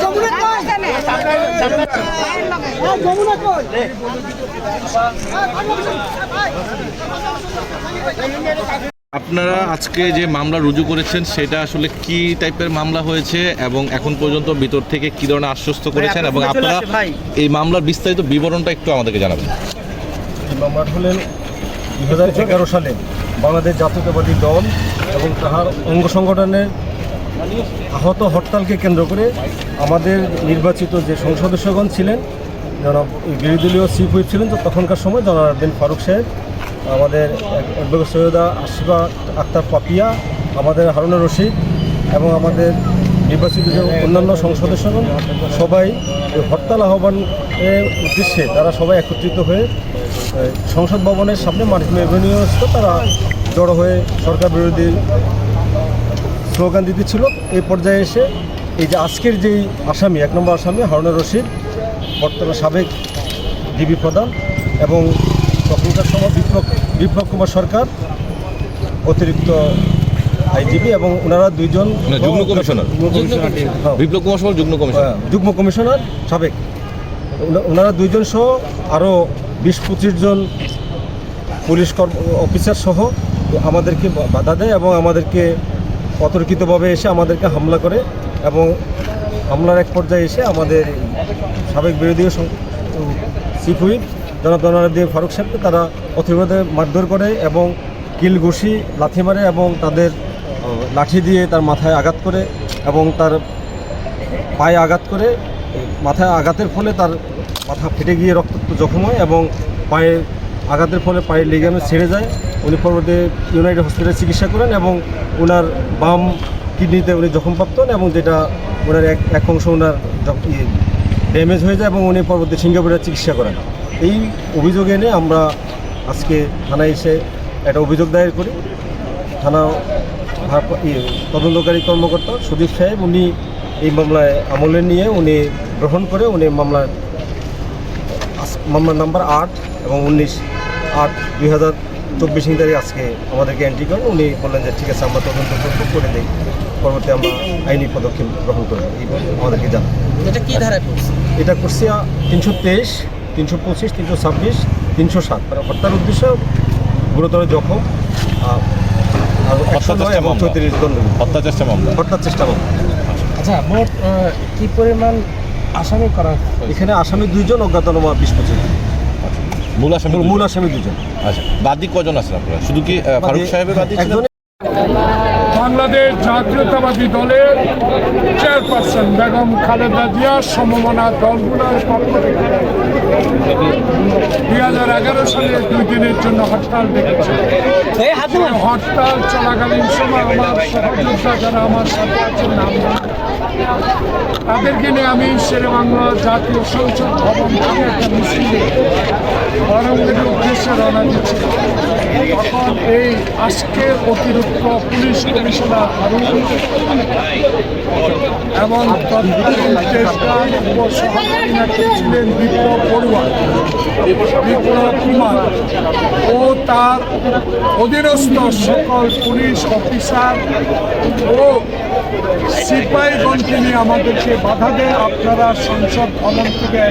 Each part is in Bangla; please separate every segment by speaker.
Speaker 1: যমুনা কই যমুনা কই?
Speaker 2: আপনারা আজকে যে মামলা রুজু করেছেন সেটা আসলে কি টাইপের মামলা হয়েছে এবং এখন পর্যন্ত ভিতর থেকে কি ধরনের আশ্বস্ত করেছেন এবং আপনারা এই মামলার বিস্তারিত বিবরণটা একটু আমাদেরকে জানাবেন।
Speaker 3: মামলার হলেন দুই হাজার এগারো সালে বাংলাদেশ জাতীয়তাবাদী দল এবং তাহার অঙ্গ সংগঠনের আহত হরতালকে কেন্দ্র করে আমাদের নির্বাচিত যে সংসদ সদস্যগণ ছিলেন জনাব বিরোধী দলীয় চিফ হুইপ ছিলেন তো তখনকার সময় জনাব ফারুক সাহেব আমাদের সৈয়দা আশিফা আক্তার পাপিয়া, আমাদের হারুনা রশিদ এবং আমাদের নির্বাচিত যে অন্যান্য সংসদ সদস্যগণ সবাই হরতাল আহ্বানের উদ্দেশ্যে তারা সবাই একত্রিত হয়ে সংসদ ভবনের সামনে মার্কিন এভিনিউস্থ তারা জড়ো হয়ে সরকার বিরোধী স্লোগান দিতেছিল। এই পর্যায়ে এসে এই যে আজকের যেই আসামি, এক নম্বর আসামি হারুনা রশিদ, বর্তমান সাবেক ডিবি প্রধান এবং তখনকার সময় বিপ্লব বিপ্লব কুমার সরকার অতিরিক্ত আইজিপি এবং ওনারা দুইজন
Speaker 2: যুগ্ম কমিশনার।
Speaker 3: যুগ্ম কমিশনার।
Speaker 2: বিপ্লব কুমার সহ যুগ্ম কমিশন
Speaker 3: হ্যাঁ, যুগ্ম কমিশনার সাবেক ওনারা দুইজন সহ আরও বিশ পঁচিশ জন পুলিশ কর্ম অফিসার সহ আমাদেরকে বাধা দেয় এবং আমাদেরকে অতর্কিতভাবে এসে আমাদেরকে হামলা করে এবং হামলার এক পর্যায়ে এসে আমাদের সাবেক বিরোধী চিফ হুইপ জনাব জনারদ্দি ফারুক সাহেবকে তারা অতিরিক্ত মারধর করে এবং কিল ঘুষি, লাথি মারে এবং তাদের লাঠি দিয়ে তার মাথায় আঘাত করে এবং তার পায়ে আঘাত করে মাথায় আঘাতের ফলে তার মাথা ফেটে গিয়ে রক্তাক্ত জখম হয় এবং পায়ে আঘাতের ফলে পায়ের লিগামেন্ট ছেড়ে যায়। উনি পরবর্তী ইউনাইটেড হসপিটালে চিকিৎসা করেন এবং ওনার বাম কিডনিতে উনি জখমপ্রাপ্ত হন এবং যেটা ওনার এক এক অংশ ওনার ড্যামেজ হয়ে যায় এবং উনি পরবর্তী সিঙ্গাপুরে চিকিৎসা করেন। এই অভিযোগ এনে আমরা আজকে থানায় এসে একটা অভিযোগ দায়ের করি। থানা ইয়ে, তদন্তকারী কর্মকর্তা সুদীপ সাহেব উনি এই মামলায় আমলে নিয়ে উনি গ্রহণ করে উনি মামলার মামলার নাম্বার আট এবং উনিশ আট দুই হাজার চব্বিশ তারিখ আজকে আমাদেরকে এন্ট্রি করেন উনি বললেন যে ঠিক আছে আমরা তদন্ত করব করে দিই। পরবর্তী আমরা আইনি পদক্ষেপ গ্রহণ করব। এই আমাদেরকে জানান।
Speaker 4: এটা কি ধারায় পড়ছে?
Speaker 3: এটা করছি তিনশো তেইশ তিনশো পঁচিশ তিনশো ছাব্বিশ তিনশো সাত। মানে হত্যার উদ্দেশ্য গুরুতর জখম। চৌত্রিশ দণ্ড।
Speaker 2: চেষ্টা মামলা।
Speaker 3: হত্যার চেষ্টা
Speaker 4: আচ্ছা মোট কি পরিমাণ আসামি করা
Speaker 3: এখানে আসামি দুইজন অজ্ঞাতনামা বিশ পঁচিশ
Speaker 2: মূল আসামি
Speaker 3: মূল- মূল আসামি দুজন
Speaker 2: আচ্ছা বাদী কজন আছেন আপনারা? শুধু কি আহ, ফারুক সাহেবের বাদী
Speaker 5: বাংলাদেশ জাতীয়তাবাদী দলের চেয়ারপারসন বেগম খালেদা জিয়া সমমনা দলগুলোর পক্ষ থেকে দুই হাজার এগারো সালে দুই দিনের জন্য হরতাল ডেকেছে সেই হরতাল চলাকালীন সময় আমার সহযোদ্ধা যারা আমার সাথে আছেন নাম তাদেরকে নিয়ে আমি শেরেবাংলা জাতীয় সংসদ ভবন থেকে একটা মিছিলে বরঙ্গের উদ্দেশ্যে রওনা দিচ্ছিলাম তখন এই আজকে অতিরিক্ত পুলিশ কমিশনার হারুন এবং তৎকালীন টেস্টার উপসভাপতি নাকি ছিলেন বিপ্লব বড়ুয়া কুমার ও তার অধীনস্থ সকল পুলিশ অফিসার ও সিপাহীগণকে নিয়ে আমাদেরকে বাধা দেয় আপনারা সংসদ ভবন থেকে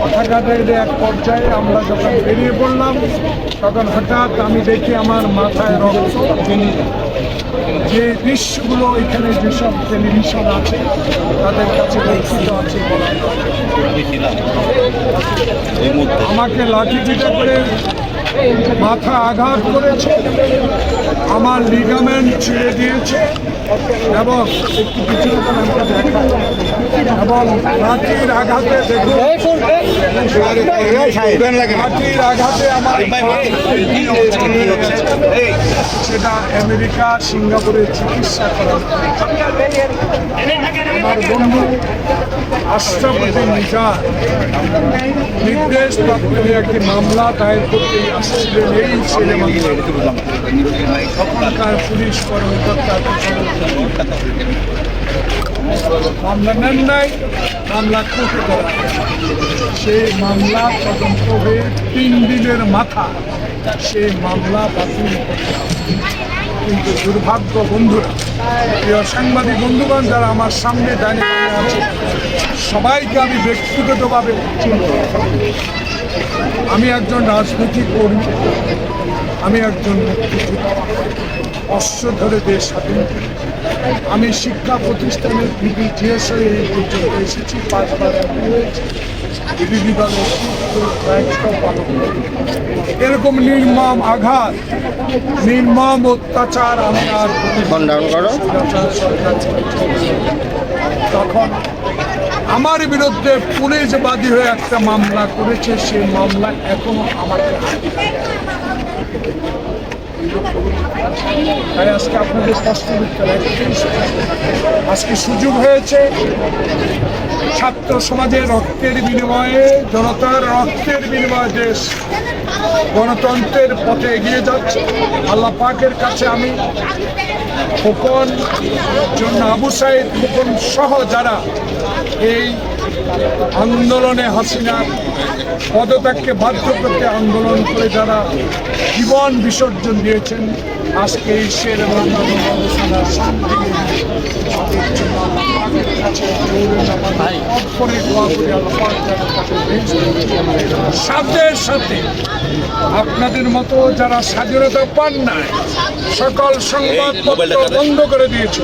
Speaker 5: কথাঘাটের এক পর্যায়ে আমরা যখন বেরিয়ে পড়লাম, তখন হঠাৎ আমি দেখি আমার মাথায় রক্ত যে দৃশ্যগুলো এখানে যেসব টেলিভিশন আছে, তাদের কাছে লিখিত আছে। বলা মুহূর্তে। আমাকে লাঠিপিটা করে মাথা আঘাত করেছে আমার লিগামেন্ট ছিঁড়ে দিয়েছে এবং একটু এবং লাঠির আঘাতে দেখুন লাঠির আঘাতে আমার সেটা আমেরিকা সিঙ্গাপুরে চিকিৎসা করা আমার বন্ধু রাষ্ট্রপতি নিজার নির্দেশ প্রাপ্ত একটি মামলা দায়ের করতে তখনকার পুলিশ কর্মকর্তা মামলা সেই মামলা তদন্ত হয়ে তিন দিনের মাথা সেই মামলা বাতিল কিন্তু দুর্ভাগ্য বন্ধুরা প্রিয় সাংবাদিক বন্ধুগণ যারা আমার সামনে দাঁড়িয়ে আছে সবাইকে আমি ব্যক্তিগতভাবে চিনি আমি একজন রাজনৈতিক কর্মী আমি একজন অস্ত্র ধরে দেশ স্বাধীন আমি শিক্ষা প্রতিষ্ঠানের বিবিজিএস হয়ে এই পর্যন্ত এসেছি পাঁচবার। এরকম নির্মম আঘাত নির্মম অত্যাচার আমি আর তখন আমার বিরুদ্ধে পুলিশ বাদী হয়ে একটা মামলা করেছে সেই মামলা এখনও আমার তাই আজকে আপনাদের একটাই। আজকে সুযোগ হয়েছে, ছাত্র সমাজের রক্তের বিনিময়ে, জনতার রক্তের বিনিময়ে দেশ গণতন্ত্রের পথে এগিয়ে যাচ্ছে আল্লাহ পাকের কাছে আমি খোকন জন্য আবু সাইদ খোকন সহ যারা এই আন্দোলনে হাসিনার পদত্যাগকে বাধ্য করতে আন্দোলন করে যারা জীবন বিসর্জন দিয়েছেন আজকে এই শের সাথে সাথে আপনাদের মতো যারা স্বাধীনতা পান নাই সকল সংবাদপত্র বন্ধ করে দিয়েছে।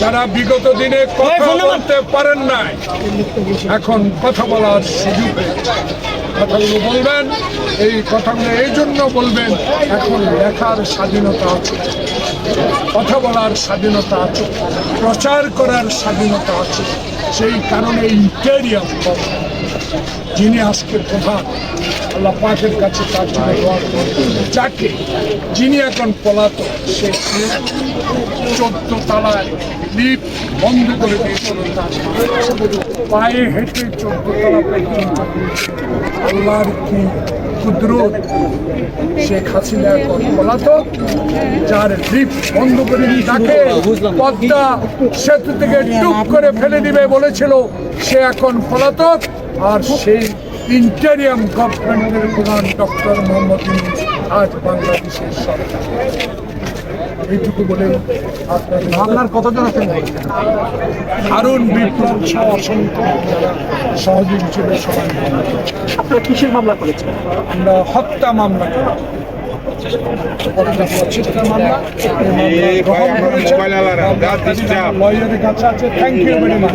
Speaker 5: যারা বিগত দিনে কথা বলতে পারেন নাই এখন কথা বলার সুযোগ কথাগুলো বলবেন এই কথাগুলো এই জন্য বলবেন এখন লেখার স্বাধীনতা আছে কথা বলার স্বাধীনতা আছে প্রচার করার স্বাধীনতা আছে সেই কারণে ইন্টেরিয়াম যিনি আজকে প্রধান আল্লাহ পাকের কাছে তার জন্য যাকে যিনি এখন পলাতক সে চোদ্দ বন্ধ করে পায়ে হেঁটে চোদ্দ কি কুদরত? শেখ হাসিনা যার বন্ধ করে তাকে পদ্মা সেতু থেকে টুক করে ফেলে দিবে বলেছিল, সে এখন পলাতক। আর সেই ইন্টেরিয়াম গভর্নমেন্টের প্রধান ডক্টর মোহাম্মদ আজ বাংলাদেশের সরকার। এইটুকু বলে আপনার কতজন আছেন বিপ্লব সহ অসংখ্য সহযোগী ছিল সবাই
Speaker 1: আপনারা কিসের মামলা করেছেন?
Speaker 5: আমরা হত্যা মামলা করেছি। লয়ারের কাছে আছে। Thank you very much